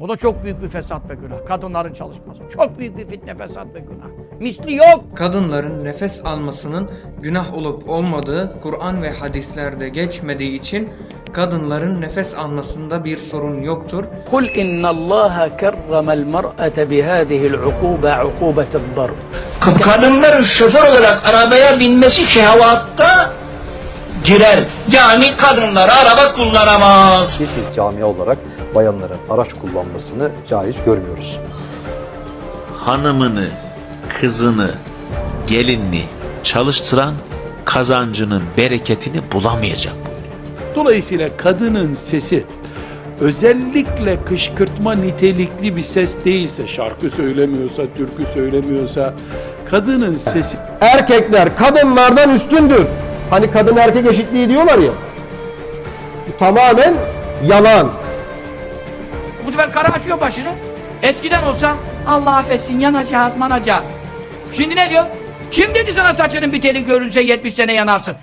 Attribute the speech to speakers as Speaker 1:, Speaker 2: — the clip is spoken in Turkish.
Speaker 1: O da çok büyük bir fesat ve günah. Kadınların çalışması. Çok büyük bir fitne, fesat ve günah. Misli yok.
Speaker 2: Kadınların nefes almasının günah olup olmadığı Kur'an ve hadislerde geçmediği için kadınların nefes almasında bir sorun yoktur.
Speaker 3: Kul innallaha kerremel mer'ete bihâzihil ukûbe ukûbetil darb.
Speaker 4: Kadınların şoför olarak arabaya binmesi şehvatta girer. Yani kadınlar araba kullanamaz.
Speaker 5: Biz cami olarak bayanların araç kullanmasını caiz görmüyoruz.
Speaker 6: hanımını, kızını, gelinini çalıştıran kazancının bereketini bulamayacak.
Speaker 7: Dolayısıyla kadının sesi özellikle kışkırtma nitelikli bir ses değilse, şarkı söylemiyorsa, türkü söylemiyorsa, kadının sesi
Speaker 8: Erkekler kadınlardan üstündür. Hani kadın erkek eşitliği diyorlar ya. Bu tamamen yalan.
Speaker 1: Bu sefer karı açıyor başını. Eskiden olsa Allah affetsin yanacağız manacağız. Şimdi ne diyor? Kim dedi sana saçının bir teli görülse 70 sene yanarsın?